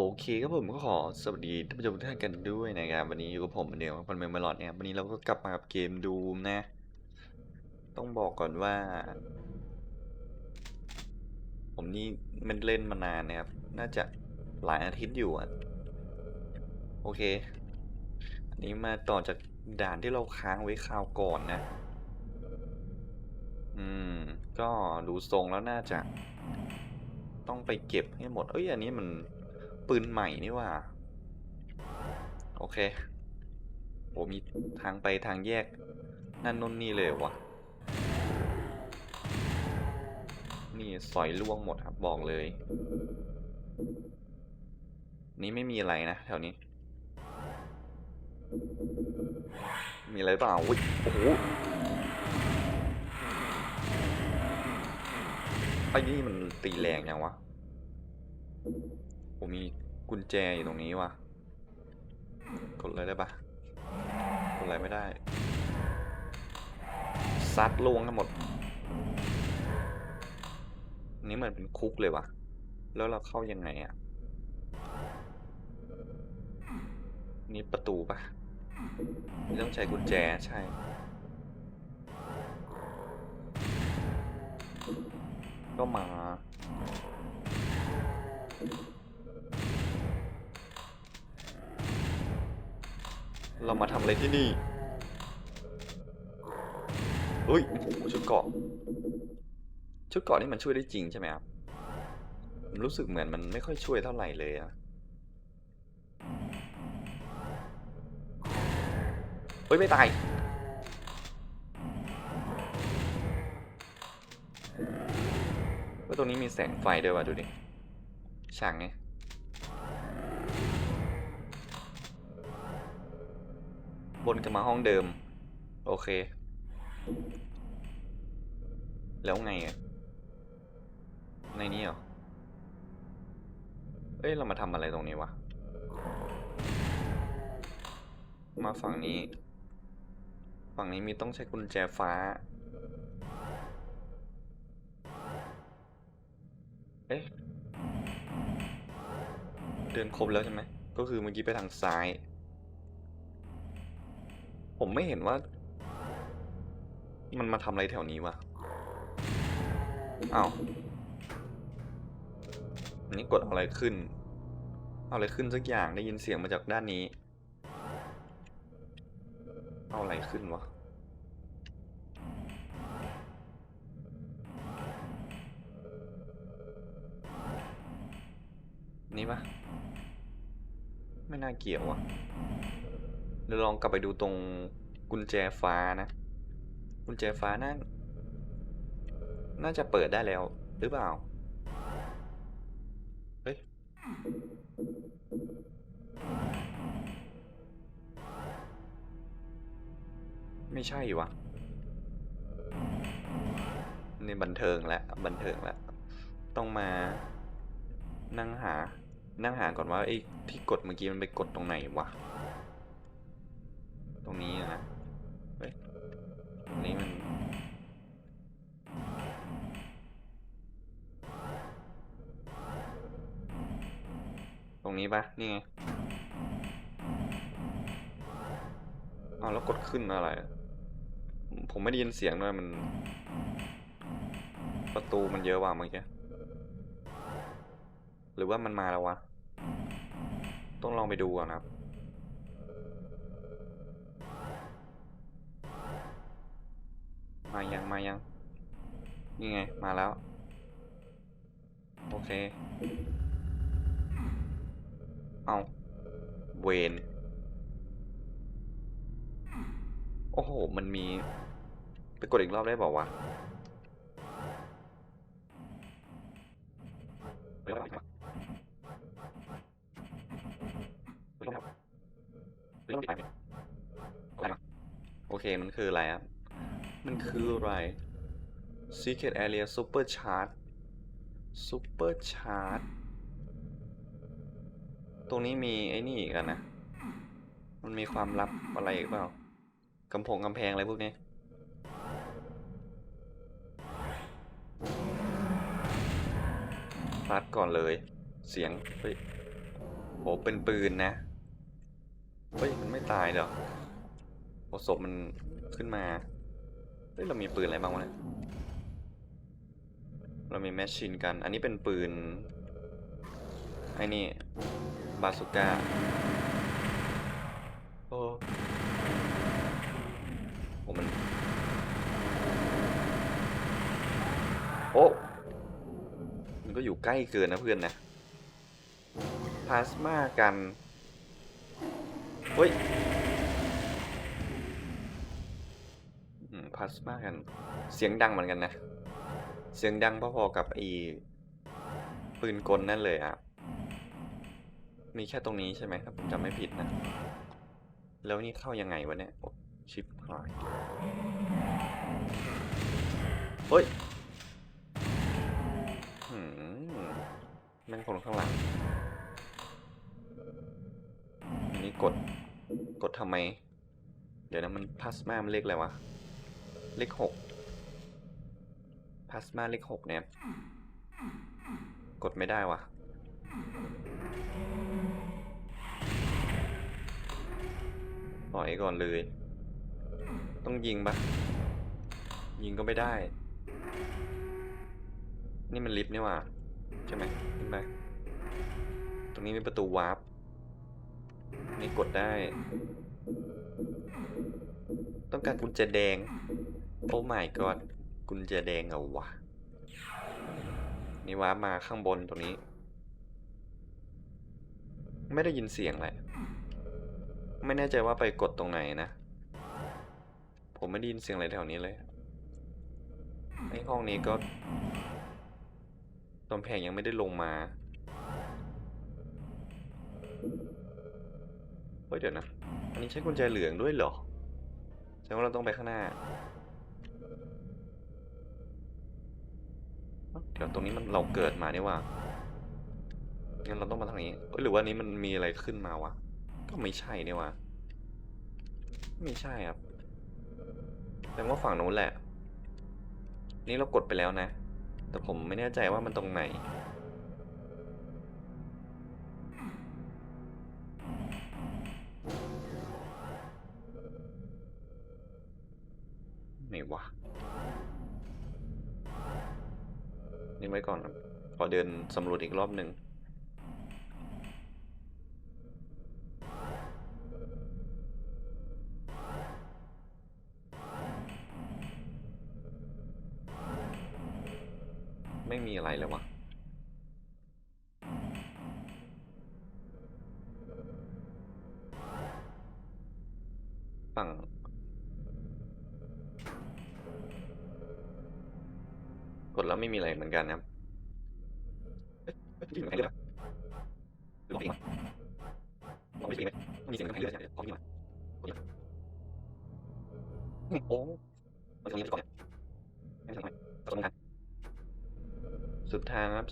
โอเคครับผมก็ขอสวัสดีท่านผู้ชมทุกท่านกันด้วยนะครับวันนี้อยู่กับผมเหมือนเมคนเมลมาลอดเนี่ยวันนี้เราก็กลับมากับเกมดูมนะ ต้องบอกก่อนว่า ผมนี่มันเล่นมานานนะครับ น่าจะหลายอาทิตย์อยู่อะโอเค อันนี้มาต่อจากด่านที่เราค้างไว้คราวก่อนนะ อืม ก็ดูทรงแล้วน่าจะ ต้องไปเก็บให้หมด เอ้ยอันนี้มัน ปืนใหม่นี่ว่า โอเคโอ้มีทางไปทางแยก นั่นนู่นนี่เลยวะนี่สอยล่วงหมดครับบอกเลย นี่ไม่มีอะไรนะแถวนี้ มีอะไรเปล่าอุ๊ยโอ้โหไอ้นี่มันตีแรงยังวะ ผมมีกุญแจอยู่ตรงนี้ว่ะ กดเลยได้ปะกดอะไรไม่ได้ ซัดลวงทั้งหมดนนี้เหมือนเป็นคุกเลยว่ะ แล้วเราเข้ายังไงอะ่ะ นี่ประตูปะนี่ต้องใช้กุญแจใช่ก็มา เรามาทำอะไรที่นี่เฮ้ยชุดเกาะชุดเกาะนี่มันช่วยได้จริงใช่ไหมครับรู้สึกเหมือนมันไม่ค่อยช่วยเท่าไหร่เลยอะเฮ้ยไม่ตายว่าตรงนี้มีแสงไฟด้วยว่ะดูดิฉากไง บนกลับมาห้องเดิม โอเค แล้วไงอะในนี้เหรอ เอ้ย เรามาทำอะไรตรงนี้วะ มาฝั่งนี้ ฝั่งนี้มีต้องใช้กุญแจฟ้า เอ๊ะ เดินครบแล้วใช่ไหม ก็คือเมื่อกี้ไปทางซ้าย ผมไม่เห็นว่า มันมาทำอะไรแถวนี้วะอ้าวอันนี้กดอะไรขึ้น เอาอะไรขึ้นสักอย่างได้ยินเสียงมาจากด้านนี้ เอาอะไรขึ้นวะนี่ปะไม่น่าเกี่ยวอะ เดี๋ยวลองกลับไปดูตรงกุญแจฟ้านะ กุญแจฟ้านั่นน่าจะเปิดได้แล้วหรือเปล่า เฮ้ย ไม่ใช่วะนี่บันเทิงแล้วบันเทิงแล้ว ต้องมานั่งหา นั่งหาก่อนว่าไอ้ที่กดเมื่อกี้มันไปกดตรงไหนวะ ตรงนี้อะนะ เฮ้ย ตรงนี้มัน ตรงนี้ ปะนี่ไงเอาแล้วกดขึ้นอะไร ผมไม่ได้ยินเสียงด้วยมัน ประตูมันเยอะว่ะเมื่อกี้หรือว่ามันมาแล้ววะ ต้องลองไปดูก่อนนะครับ มายังมายัง นี่ไง มาแล้ว โอเค เอาเวนโอ้โห มันมี ไปกดอีกรอบได้เปล่าวะโอเค มันคืออะไรครับ มันคืออะไร Secret Area Super Charge Super Charge ตรงนี้มีไอ้นี่อีกันนะ มันมีความลับอะไรอีกเปล่ากำพงกำแพงอะไรพวกนี้ซัดก่อนเลย เสียง เฮ้ยโหเป็นปืนนะ เฮ้ย มันไม่ตายเหรอโอศพมันขึ้นมา เฮ้ย เรามีปืนอะไรบ้างวะเนี่ย เรามีแมชชีนกัน อันนี้เป็นปืน ไอ้นี่ บาสุก้าโอ้โหมัน โอ้ มันก็อยู่ใกล้เกินนะเพื่อนนะพลาสมากัน เฮ้ยอืมพลาสมากัน เสียงดังเหมือนกันนะ เสียงดังพอๆกับไอ้ปืนกลนั่นเลยอะ มีแค่ตรงนี้ใช่ไหมครับผมจำไม่ผิดนะ แล้วนี่เข้ายังไงวะเนี่ยชิปหายเฮ้ยหืมแม่งคนข้างหลังอันนี้กด กดทำไม เดี๋ยวนะมันพลาสมามันเลขอะไรวะ เลขหกพลาสมาเลขหกเนี่ย กดไม่ได้วะ ปล่อยก่อนเลย ต้องยิงปะยิงก็ไม่ได้ นี่มันลิฟต์นี่หว่าใช่ไหมขึ้นไปตรงนี้มีประตูวาร์ปนี่กดได้ ต้องการกุญแจแดง โอ้ my god กุญแจแดงเอาวะนี่วาร์ปมาข้างบนตรงนี้ ไม่ได้ยินเสียงเลย ไม่แน่ใจว่าไปกดตรงไหนนะ ผมไม่ได้ยินเสียงอะไรแถวนี้เลยไอห้องนี้ก็กำแพงยังไม่ได้ลงมาเฮ้ยเดี๋ยวนะ อันนี้ใช้กุญแจเหลืองด้วยเหรอแสดงว่าเราต้องไปข้างหน้า เดี๋ยวตรงนี้มันเราเกิดมานี่หว่างั้นเราต้องมาทางนี้หรือว่านี้มันมีอะไรขึ้นมาวะ ก็ไม่ใช่นี่หว่าไม่ใช่ครับแสดงว่าฝั่งนู้นแหละ นี่เรากดไปแล้วนะ แต่ผมไม่แน่ใจว่ามันตรงไหน ไหนวะ นี่ไว้ก่อนครับ ขอเดินสำรวจอีกรอบหนึ่ง ไม่มีอะไรเลยวะฝั่งกดแล้วไม่มีอะไรเหมือนกันนะครับ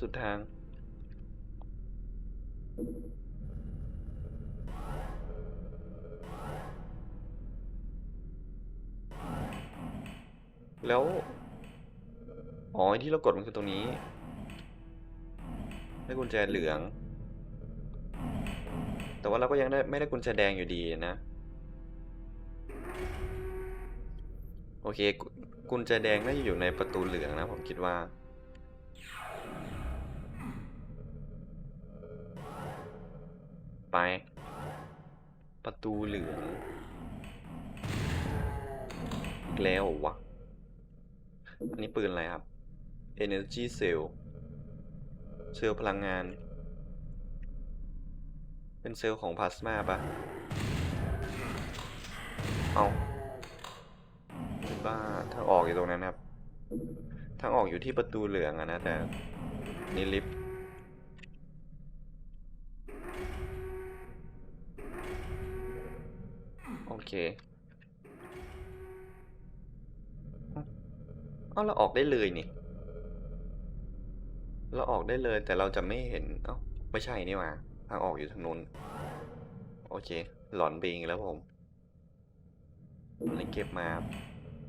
สุดทาง แล้ว อ๋อที่เรากดมันคือตรงนี้ ได้กุญแจเหลือง แต่ว่าเราก็ยังได้ไม่ได้กุญแจแดงอยู่ดีนะ โอเคกุญแจแดงน่าจะอยู่ในประตูเหลืองนะผมคิดว่า ไป ประตูเหลืองอีกแล้ววะ อันนี้ปืนอะไรครับ Energy Cell เซลล์พลังงาน เป็นเซลล์ของพลาสมาปะเอาบ้าทางออกอยู่ตรงนั้นครับ ทางออกอยู่ที่ประตูเหลืองอะนะแต่นี่ลิฟต์โอ เคเอาเราออกได้เลยนี่ เราออกได้เลยแต่เราจะไม่เห็น เอ้าไม่ใช่นี่หว่าทางออกอยู่ทางนู้น โอเค หลอนไปเองแล้วผมอันนี้เก็บมา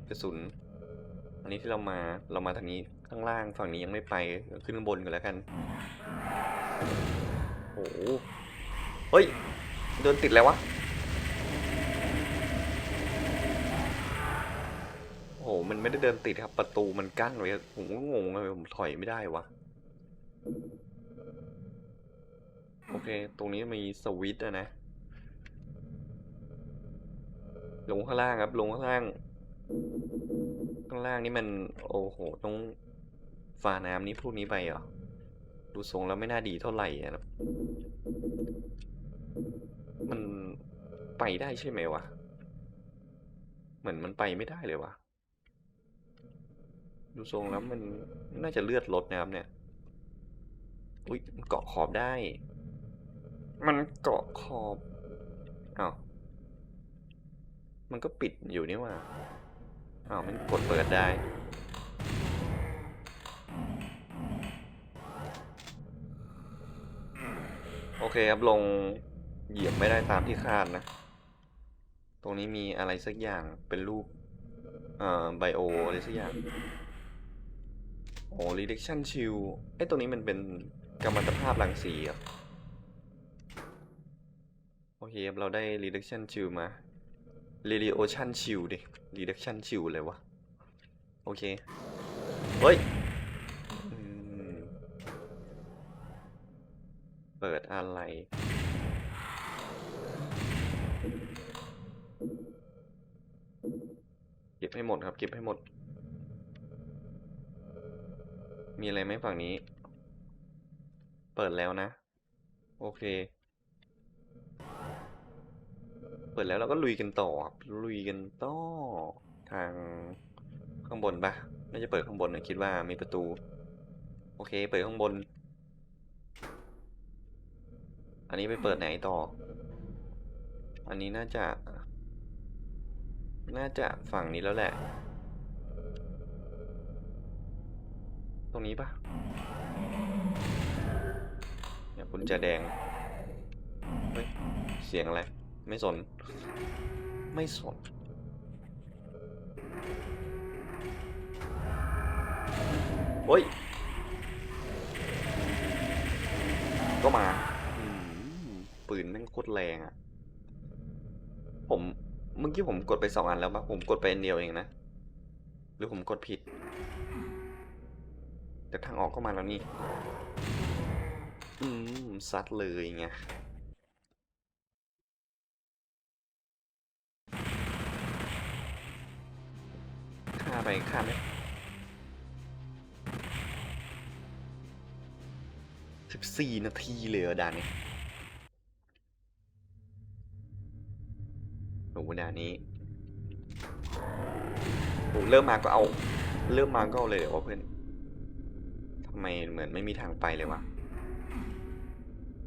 กระสุน อันนี้ที่เรามา เรามาทางนี้ ข้างล่างฝั่งนี้ยังไม่ไป ขึ้นข้างบนกันแล้วกัน โอ้โห เฮ้ยเดินติดแล้ววะ โอ้โห มันไม่ได้เดินติดครับ ประตูมันกั้นไว้ผมก็งงเลยผมถอยไม่ได้วะโอเค ตรงนี้มีสวิตช์อะนะ ลงข้างล่างครับ ลงข้างล่าง ข้างล่างนี่มัน โอ้โห ต้องฝ่าน้ำนี้พวกนี้ไปเหรอ ดูทรงแล้วไม่น่าดีเท่าไหร่อะนะมันไปได้ใช่ไหมวะ เหมือนมันไปไม่ได้เลยวะ ดูทรงแล้วมันน่าจะเลือดลดนะครับเนี่ย อุ้ยมันเกาะขอบได้ มันเกาะขอบอ้าวมันก็ปิดอยู่นี่หว่าอ้าวมันกดเปิดได้ โอเคครับลงเหยียบไม่ได้ตามที่คาดนะ ตรงนี้มีอะไรสักอย่างเป็นรูป เอ่อไบโออะไรสักอย่างโอ้ reduction shield ไอ้ยตรงนี้มันเป็นกัมมันตภาพรังสีเหรอะโอเคครับเราได้ reduction shield มา radiation shield ดิ reduction shield เลยวะ โอเค เฮ้ย เปิดอะไรเก็บให้หมดครับ เก็บให้หมด มีอะไรไหมฝั่งนี้ เปิดแล้วนะ โอเค เปิดแล้วเราก็ลุยกันต่อครับ ลุยกันต่อ ทางข้างบนปะน่าจะเปิดข้างบนนะคิดว่ามีประตู โอเค เปิดข้างบน อันนี้ไปเปิดไหนต่อ อันนี้น่าจะ น่าจะฝั่งนี้แล้วแหละ ตรงนี้ปะเนี่ยกุญแจแดง เฮ้ย เสียงอะไร ไม่สน ไม่สน โอ้ย ก็มา ปืนแม่งโคตรแรงอะ ผม เมื่อกี้ผมกดไปสองอันแล้วปะผมกดไปอันเดียวเองนะ หรือผมกดผิด แต่ทางออกก็มาแล้วนี่ อืมซัดเลยไงฆ่าไปฆ่าไหมสิบสี่นาทีเลยเหรอด่านนี้โอ้ด่านนี้โอ้เริ่มมาก็เอา เริ่มมาก็เอาเลยเหรอวเพื่อน ไมเหมือนไม่มีทางไปเลยวะ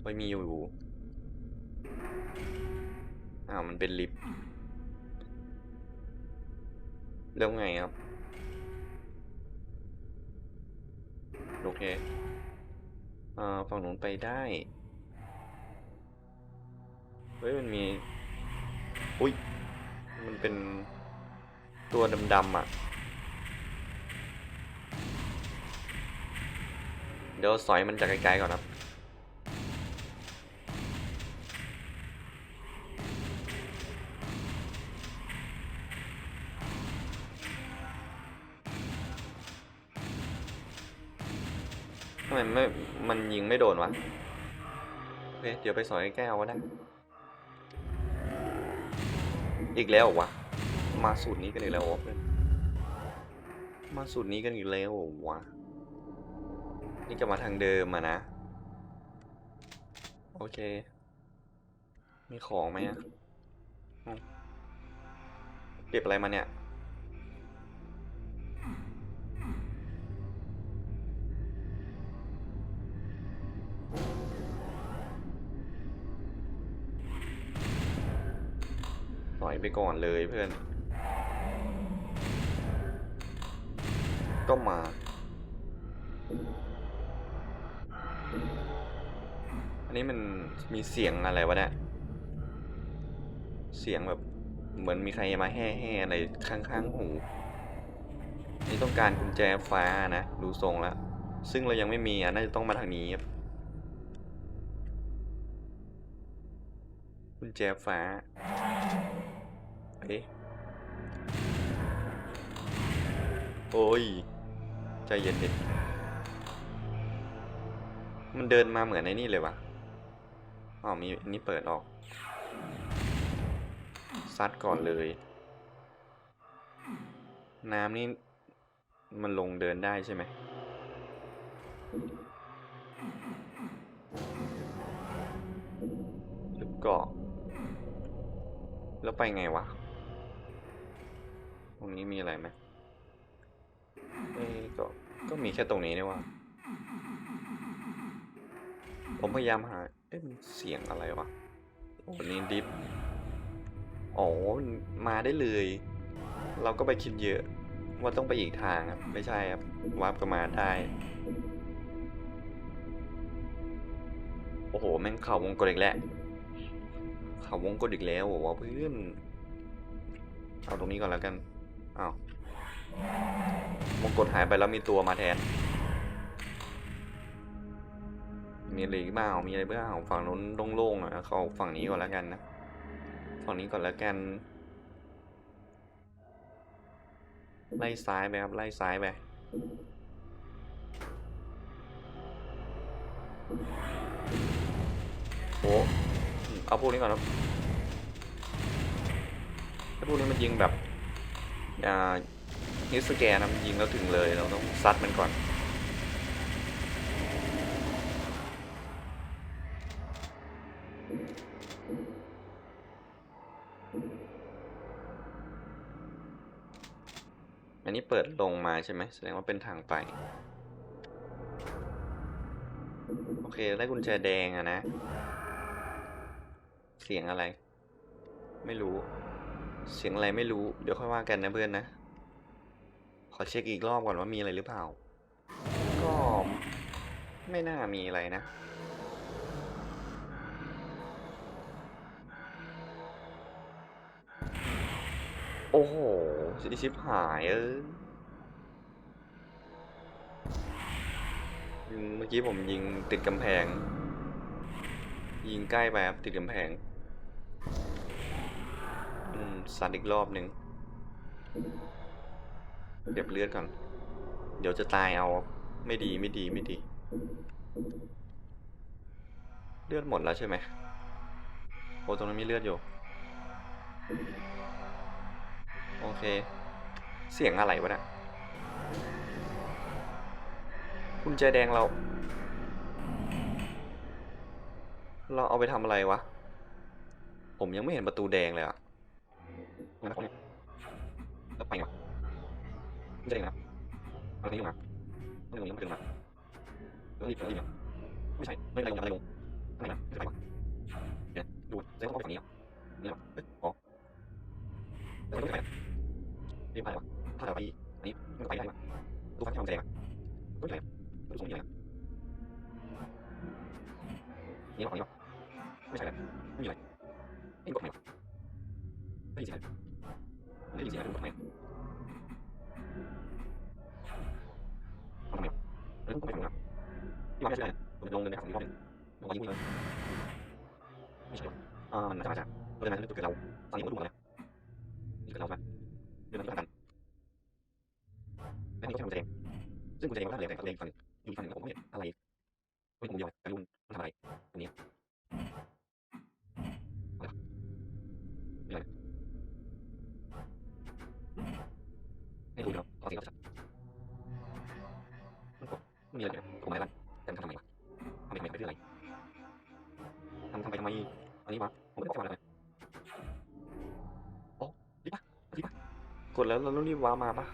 ไม่มีอยู่อ้าวมันเป็นลิฟต์แล้วไงครับ โอเคอ่าฝั่งนู้นไปได้ เฮ้ย มันมี อุ้ย มันเป็นตัวดำๆอะ เดี๋ยวสอยมันจากไกลๆก่อนครับ ทำไมไม่ มันยิงไม่โดนวะ โอเค เดี๋ยวไปสอยใกล้ๆเอาก็ได้ อีกแล้ววะ มาสูตรนี้กันอีกแล้วเหรอเพื่อนมาสูตรนี้กันอีกแล้ววะ นี่จะมาทางเดิมอะนะ โอเค มีของไหมอะเก็บอะไรมาเนี่ย ปล่อยไปก่อนเลยเพื่อน ก็มา อันนี้มันมีเสียงอะไรวะเนี่ย เสียงแบบเหมือนมีใครมาแห่ๆอะไรข้างๆหู นี่ต้องการกุญแจฟ้านะ ดูทรงแล้ว ซึ่งเรายังไม่มีอะน่าจะต้องมาทางนี้ครับกุญแจฟ้า เอ๊ะ โอ้ย ใจเย็นดิมันเดินมาเหมือนในนี่เลยวะ อ๋อมีอันนี้เปิดออก ซัดก่อนเลย น้ำนี่มันลงเดินได้ใช่ไหมหรือเกาะแล้วไปไงวะ ตรงนี้มีอะไรไหมเอ้ก็ ก็มีแค่ตรงนี้นี่ว่า ผมพยายามหา เอ๊ะมันเสียงอะไรวะโอ้นี่ดิฟอ๋อมันมาได้เลย เราก็ไปคิดเยอะ ว่าต้องไปอีกทางครับ ไม่ใช่ครับวาร์ปก็มาได้ โอ้โห แม่งเข่าวงกดอีกแล้วเข่าวงกดอีกแล้วโอ้โหเพื่อนเอาตรงนี้ก่อนแล้วกันอ้าววงกดหายไปแล้วมีตัวมาแทน มีอะไรอีกบ้างมีอะไรบ้างฝั่งนู้นโล่งๆอะเขาฝั่งนี้ก่อนแล้วกันนะ ฝั่งนี้ก่อนแล้วกัน ไล่ซ้ายไปครับ ไล่ซ้ายไปโอ้เอาพวกนี้ก่อนครับถ้าพวกนี้มันยิงแบบอ่าฮิสแกนนะมันยิงแล้วถึงเลย เราต้องซัดมันก่อน เปิดลงมาใช่ไหมแสดงว่าเป็นทางไป โอเค ได้กุญแจแดงอะนะ เสียงอะไร ไม่รู้ เสียงอะไรไม่รู้ เดี๋ยวค่อยว่ากันนะเพื่อนนะ ขอเช็คอีกรอบก่อนว่ามีอะไรหรือเปล่า ก็ไม่น่ามีอะไรนะโอ้โหชิบหายเออ เมื่อกี้ผมยิงติดกำแพง ยิงใกล้ไปครับติดกำแพง อืมซัดอีกรอบหนึ่งเก็บเลือดก่อน เดี๋ยวจะตายเอา ไม่ดีไม่ดีไม่ดี เลือดหมดแล้วใช่ไหมโอ้ตรงนั้นมีเลือดอยู่ โอเค เสียงอะไรวะเนะี่ย กุญแจแดงเรา เราเอาไปทำอะไรวะ ผมยังไม่เห็นประตูแดงเลยอะแล้วเนี่ยแล้วไปไงวะกุญแจแดงนะครับเอาตรงนี้ลงมาต้องลงยังไม่ลงมาแล้วรีบรีบไม่ใช่ไม่ได้ลงอะไรลงอะไรนะไม่ใช่วะเดี๋ยวดูแล้วต้องไปฝั่งนี้อะนี่หรอเอ้ยอ๋อแล้วต้องไปไหนรีบไปวะถ้าเราไปอันนี้มันก็ไปได้ปะตู้ฟังที่ทำแดงอะตู้ส่งยั นี่หรอนี่หรอไม่ใช่แล้วไม่มีอะไรเอ็งกดไหมวะได้ยินเสียงอะไรได้ยินเสียงอะไรกดไหมทำไมวะเออต้องไปตรงนั้นที่ว่าไม่ใช่ผมลงเงินในฝั่งนี้รอ บนึงลงมายิงเลยไม่ใช่หรอะมาจากเราจะมาจุดเกิดเราตอนนี้ก็ดูมาแล้วนี่เกิดเราใช่ไหมเดือก็ทำกันและนี่ก็ใช้กุญแจแดงซึ่งกดมึงผมไม่เห็นอะไรไม่ผมเดียวแต่รุ่นมันทำอะไรตรงนี้อะไรมีอะไรให้เนาะขอสิ่งเราจัดมันกดมันมีอะไรเนี่ยผมอะไรบ้างแต่มันทำทำไมวะทำไปทำไมไปเพื่ออะไรทำทำไปทำไมอันนี้วะผมไม่ได้บอกว่าอะไรโอ้รีบปะรีบปะกดแล้วเราต้องรีบว้ามาปะ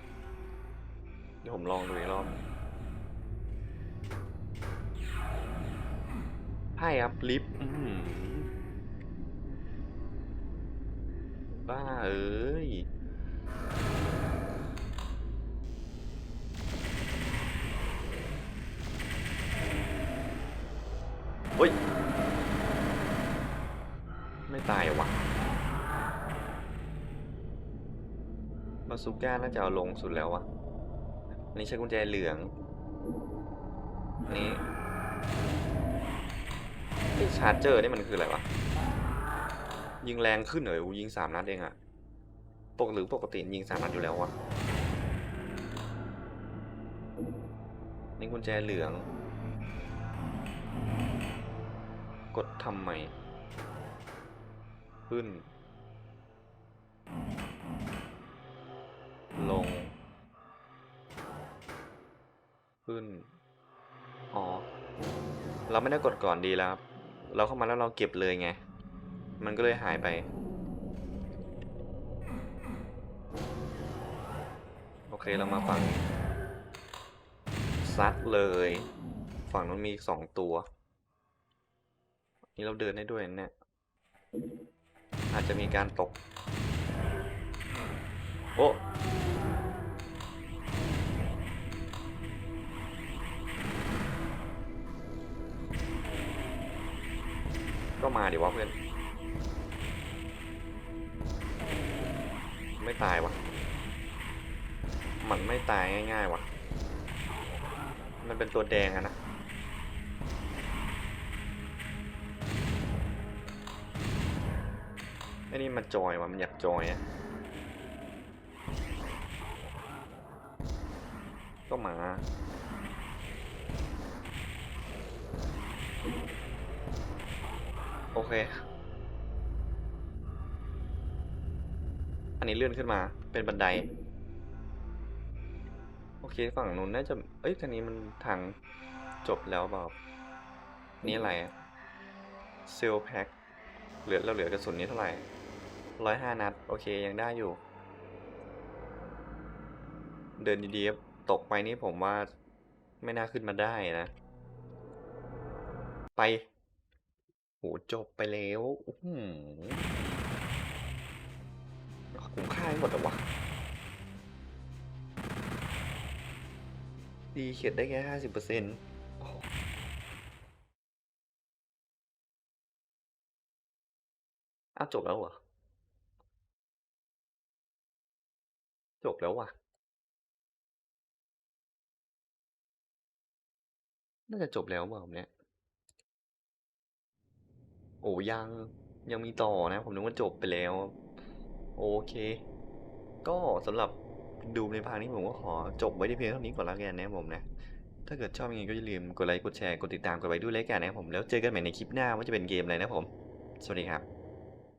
เดี๋ยวผมลองดูอีกรอบ ใช่ครับลิฟต์อื้อหือบ้าเอ้ยเฮ้ย ไม่ตายเหรอวะบาซูก้าน่าจะเอาลงสุดแล้ววะ อันนี้ใช้กุญแจเหลืองอันนี้ไอ้ ชาร์จเจอร์นี่มันคืออะไรวะ ยิงแรงขึ้นเหรอยิงสามนัดเองอะปกหรือปกติยิงสามนัดอยู่แล้ววะนี่กุญแจเหลือง กดทำใหม่ ขึ้น ลง ขึ้น อ๋อ เราไม่ได้กดก่อนดีแล้วครับ เราเข้ามาแล้วเราเก็บเลยไง มันก็เลยหายไป โอเคเรามาฝั่งซัดเลย ฝั่งนู้นมีสองตัว นี่เราเดินได้ด้วยเนี่ย อาจจะมีการตก โอ้ ก็มาดิวะเพื่อน ไม่ตายวะมันไม่ตายง่ายๆวะมันเป็นตัวแดงอะนะไอ้นี่มันจอยวะมันอยากจอยอะก็มา โอเค อันนี้เลื่อนขึ้นมาเป็นบันได โอเคฝั่งนู้นน่าจะ เอ้ยคันนี้มันทางจบแล้วเปล่านี่อะไรเซลแพ็คเหลือเราเหลือกระสุนนี้เท่าไหร่ร้อยห้านัด โอเคยังได้อยู่ เดินดีๆตกไปนี่ผมว่าไม่น่าขึ้นมาได้นะ ไป โหจบไปแล้วอื้อหือคุ้มค่าหมดเหรอวะดีเขียนได้แค่ห้าสิบเปอร์เซ็นต์อ้าวจบแล้วเหรอ จบแล้วว่ะ น่าจะจบแล้วเปล่าเนี่ย อ้ยังยังมีต่อนะ ผมนึกว่าจบไปแล้ว โอเค ก็สำหรับดูในพาร์ทนี้ผมก็ขอจบไว้ที่เพียงเท่านี้ก่อนแล้วกันนะผมนะ ถ้าเกิดชอบยังไงก็อย่าลืมกดไลค์กดแชร์กดติดตามกดไปด้วยแล้วกันนะครับผมแล้วเจอกันใหม่ในคลิปหน้าว่าจะเป็นเกมอะไรนะผม สวัสดีครับ